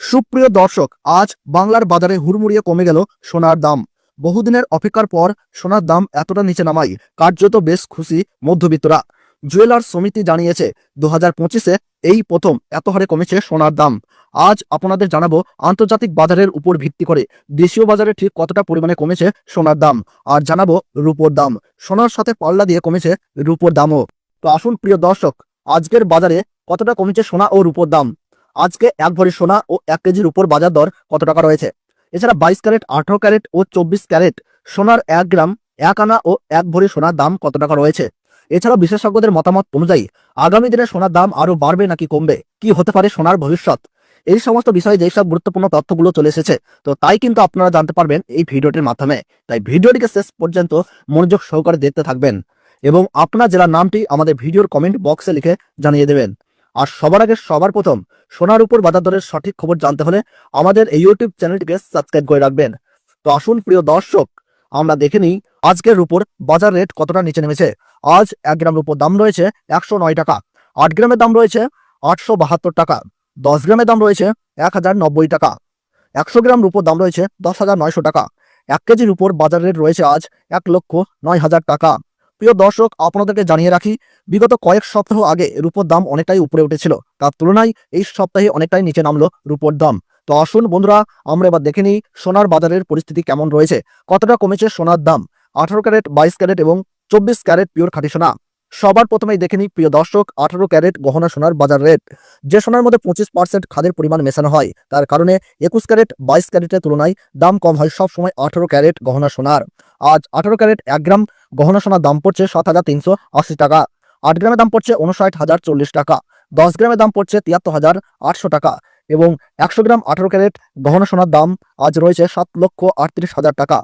সুপ্রিয় দর্শক, আজ বাংলার বাজারে হুড়মুড়িয়ে কমে গেল সোনার দাম। বহুদিনের অপেক্ষার পর সোনার দাম এতটা নিচে নামাই কার্যত বেশ খুশি মধ্যবিত্তরা। জুয়েলার সমিতি জানিয়েছে দু হাজার পঁচিশে এই প্রথম এত হারে কমেছে সোনার দাম। আজ আপনাদের জানাব, আন্তর্জাতিক বাজারের উপর ভিত্তি করে দেশীয় বাজারে ঠিক কতটা পরিমাণে কমেছে সোনার দাম। আর জানাব, রূপোর দাম। সোনার সাথে পাল্লা দিয়ে কমেছে রূপোর দামও। তো আসুন, প্রিয় দর্শক, আজকের বাজারে কতটা কমেছে সোনা ও রূপোর দাম? আজকে এক ভরি সোনা ও এক কেজির উপর বাজার দর কত টাকা রয়েছে? এছাড়া বাইশ ক্যারেট, আঠারো ক্যারেট ও চব্বিশ ক্যারেট সোনার এক গ্রাম, এক আনা ও এক ভরি সোনার দাম কত টাকা রয়েছে? এছাড়া বিশেষজ্ঞদের মতামত অনুযায়ী, আগামী দিনে সোনার দাম আরও বাড়বে নাকি কমবে? কি হতে পারে সোনার ভবিষ্যৎ? এই সমস্ত বিষয়ে যেসব গুরুত্বপূর্ণ তথ্যগুলো চলে এসেছে, তো তাই কিন্তু আপনারা জানতে পারবেন এই ভিডিওটির মাধ্যমে। তাই ভিডিওটিকে শেষ পর্যন্ত মনোযোগ সহকারে দেখতে থাকবেন এবং আপনার জেলার নামটি আমাদের ভিডিওর কমেন্ট বক্সে লিখে জানিয়ে দেবেন। আর সবার আগে সবার প্রথম সোনার উপর বাজার দরের সঠিক খবর জানতে হলে আমাদের এই ইউটিউব চ্যানেলটিকে সাবস্ক্রাইব করে রাখবেন। তো আসুন, প্রিয় দর্শক, আমরা দেখে নিই আজকের উপর বাজার রেট কতটা নিচে নেমেছে। আজ এক গ্রামের উপর দাম রয়েছে একশো নয় টাকা, আট গ্রামের দাম রয়েছে আটশো বাহাত্তর টাকা, দশ গ্রামের দাম রয়েছে এক হাজার নব্বই টাকা, একশো গ্রাম রূপোর দাম রয়েছে দশ হাজার নয়শো টাকা, এক কেজির উপর বাজার রেট রয়েছে আজ এক লক্ষ নয় হাজার টাকা। প্রিয় দর্শক, আপনাদেরকে জানিয়ে রাখি, বিগত কয়েক সপ্তাহ আগে রূপোর দাম অনেকটাই উপরে উঠেছিল। তার তুলনায় এই সপ্তাহে অনেকটাই নিচে নামলো রূপোর দাম। তো আসুন বন্ধুরা, আমরা এবার দেখে নিই সোনার বাজারের পরিস্থিতি কেমন রয়েছে। কতটা কমেছে সোনার দাম? আঠারো ক্যারেট, বাইশ ক্যারেট এবং চব্বিশ ক্যারেট পিওর খাটি সোনা। সবার প্রথমেই দেখে নিই, প্রিয় দর্শক, আঠারো ক্যারেট গহনা সোনার বাজার রেট। যে সোনার মধ্যে পঁচিশ পার্সেন্ট খাদের পরিমাণ মেশানো হয়, তার কারণে একুশ ক্যারেট, বাইশ ক্যারেটের তুলনায় দাম কম হয় সব সময় আঠারো ক্যারেট গহনা সোনার। আজ আঠারো ক্যারেট এক গ্রাম গহনা সোনার দাম পড়ছে সাত হাজার তিনশো আশি টাকা। আট গ্রামের দাম পড়ছে উনষাট হাজার চল্লিশ টাকা। দশ গ্রামের দাম পড়ছে তিয়াত্তর হাজার আটশো টাকা এবং একশো গ্রাম আঠারো ক্যারেট গহনা সোনার দাম আজ রয়েছে সাত লক্ষ আটত্রিশ হাজার টাকা।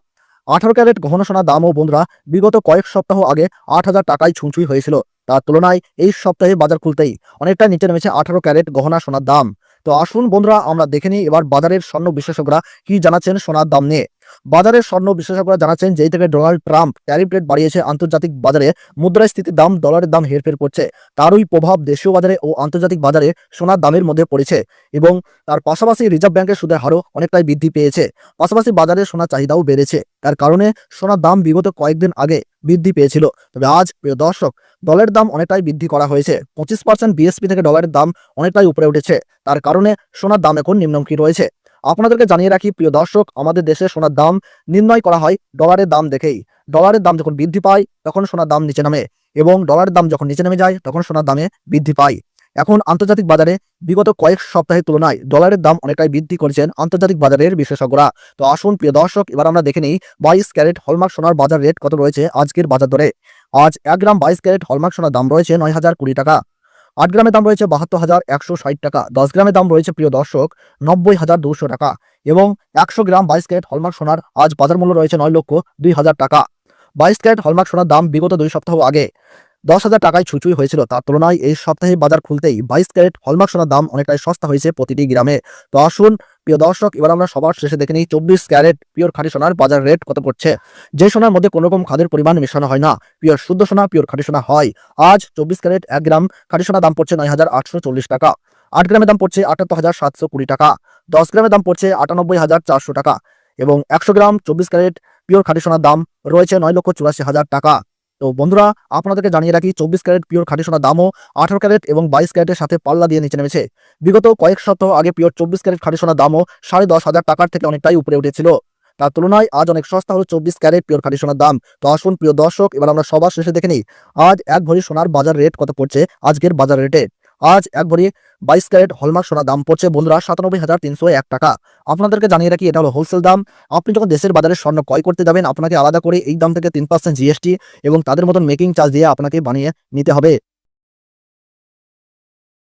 আঠারো ক্যারেট গহনা সোনার দামও বন্ধুরা, বিগত কয়েক সপ্তাহ আগে আট হাজার টাকায় ছুঁচুই হয়েছিল। তার তুলনায় এই সপ্তাহে বাজার খুলতেই অনেকটা নিচে নেমেছে আঠারো ক্যারেট গহনা সোনার দাম। তো আসুন বন্ধুরা, আমরা দেখে নিই এবার বাজারের স্বর্ণ বিশেষজ্ঞরা কি জানাচ্ছেন সোনার দাম নিয়ে। বাজারের স্বর্ণ বিশেষজ্ঞরা জানাচ্ছেন যেই থেকে ডোনাল্ড ট্রাম্প ট্যারিফ রেট বাড়িয়েছে আন্তর্জাতিক বাজারে, মুদ্রাস্ফীতির দাম ডলারের দাম হেরফের করছে। তারই প্রভাব দেশীয় বাজারে ও আন্তর্জাতিক বাজারে সোনার দামের মধ্যে পড়েছে এবং তার পাশাপাশি রিজার্ভ ব্যাংকের সুদের হারও অনেকটাই বৃদ্ধি পেয়েছে। পাশাপাশি বাজারে সোনার চাহিদাও বেড়েছে। তার কারণে সোনার দাম বিগত কয়েকদিন আগে বৃদ্ধি পেয়েছিল। তবে আজ, প্রিয় দর্শক, ডলারের দাম অনেকটাই বৃদ্ধি করা হয়েছে। পঁচিশ পার্সেন্ট বিএসপি থেকে ডলারের দাম অনেকটাই উপরে উঠেছে। তার কারণে সোনার দাম এখন নিম্নমুখী রয়েছে। আপনাদেরকে জানিয়ে রাখি, প্রিয় দর্শক, আমাদের দেশে সোনার দাম নির্ণয় করা হয় ডলারের দাম দেখেই। ডলারের দাম যখন বৃদ্ধি পায়, তখন সোনার দাম নিচে নামে এবং ডলারের দাম যখন নিচে নেমে যায়, তখন সোনার দামে বৃদ্ধি পায়। এখন আন্তর্জাতিক বাজারে বিগত কয়েক সপ্তাহের তুলনায় ডলারের দাম অনেকটাই বৃদ্ধি করেছেন আন্তর্জাতিক বাজারের বিশেষজ্ঞরা। তো আসুন, প্রিয় দর্শক, এবার আমরা দেখে নিই বাইশ ক্যারেট হলমার্ক সোনার বাজার রেট কত রয়েছে আজকের বাজার দরে। আজ এক গ্রাম বাইশ ক্যারেট হলমার্ক সোনার দাম রয়েছে নয় হাজার কুড়ি টাকা। আট গ্রামের দাম রয়েছে বাহাত্তর হাজার একশো ষাট টাকা, দশ গ্রামের দাম রয়েছে প্রিয় দর্শক নব্বই হাজার দুশো টাকা এবং একশো গ্রাম বাইশ ক্যারেট হলমার্ক সোনার আজ বাজার মূল্য রয়েছে নয় লক্ষ দুই হাজার টাকা। বাইশ ক্যারেট হলমার্ক সোনার দাম বিগত দুই সপ্তাহ আগে দশ হাজার টাকায় ছুঁচুই হয়েছিল, তার তুলনায় এই সপ্তাহে বাজার খুলতেই বাইশ ক্যারেট হলমার্ক সোনার দাম অনেকটাই সস্তা হয়েছে প্রতিটি গ্রামে। তো আসুন প্রিয় দর্শক, এবার আমরা সবার শেষে দেখে নিই চব্বিশ ক্যারেট পিওর খাঁটি সোনার বাজার রেট কত পড়ছে? যে সোনার মধ্যে কোনো রকম খাদের পরিমাণ মেশানো হয় না, পিওর শুদ্ধ সোনা, পিওর খাঁটি সোনা হয়। আজ চব্বিশ ক্যারেট এক গ্রাম খাঁটি সোনার দাম পড়ছে নয় হাজার আটশো চল্লিশ টাকা, আট গ্রামের দাম পড়ছে আটাত্তর হাজার সাতশো কুড়ি টাকা, দশ গ্রামের দাম পড়ছে আটানব্বই হাজার চারশো টাকা এবং একশো গ্রাম চব্বিশ ক্যারেট পিওর খাঁটি সোনার দাম রয়েছে নয় লক্ষ চুরাশি হাজার টাকা। তো বন্ধুরা, আপনাদেরকে জানিয়ে রাখি, চব্বিশ ক্যারেট পিওর খাঁটি সোনার দামও আঠারো ক্যারেট এবং বাইশ ক্যারেটের সাথে পাল্লা দিয়ে নিচে নেমেছে। বিগত কয়েক সপ্তাহ আগে পিওর চব্বিশ ক্যারেট খাঁটি সোনার দামও সাড়ে দশ হাজার টাকার থেকে অনেকটাই উপরে উঠেছিল। তার তুলনায় আজ অনেক সস্তা হলো চব্বিশ ক্যারেট পিওর খাঁটি সোনার দাম। তো আসুন প্রিয় দর্শক, এবার আমরা সবার শেষে দেখে নিই, আজ এক ভরি সোনার বাজার রেট কত পড়ছে আজকের বাজার রেটে আজ এক ভরি বাইশ ক্যারেট হলমার্ক সোনার দাম পড়ছে। বন্ধুরা, সাতানব্বই হাজার তিনশো এক টাকা। আপনাদেরকে জানিয়ে রাখি, এটা হলো হোলসেল দাম। আপনি যখন দেশের বাজারে স্বর্ণ ক্রয় করতে যাবেন, আপনাকে আলাদা করে এই দাম থেকে তিন পার্সেন্ট জিএসটি এবং তাদের মতন মেকিং চার্জ দিয়ে আপনাকে বানিয়ে নিতে হবে।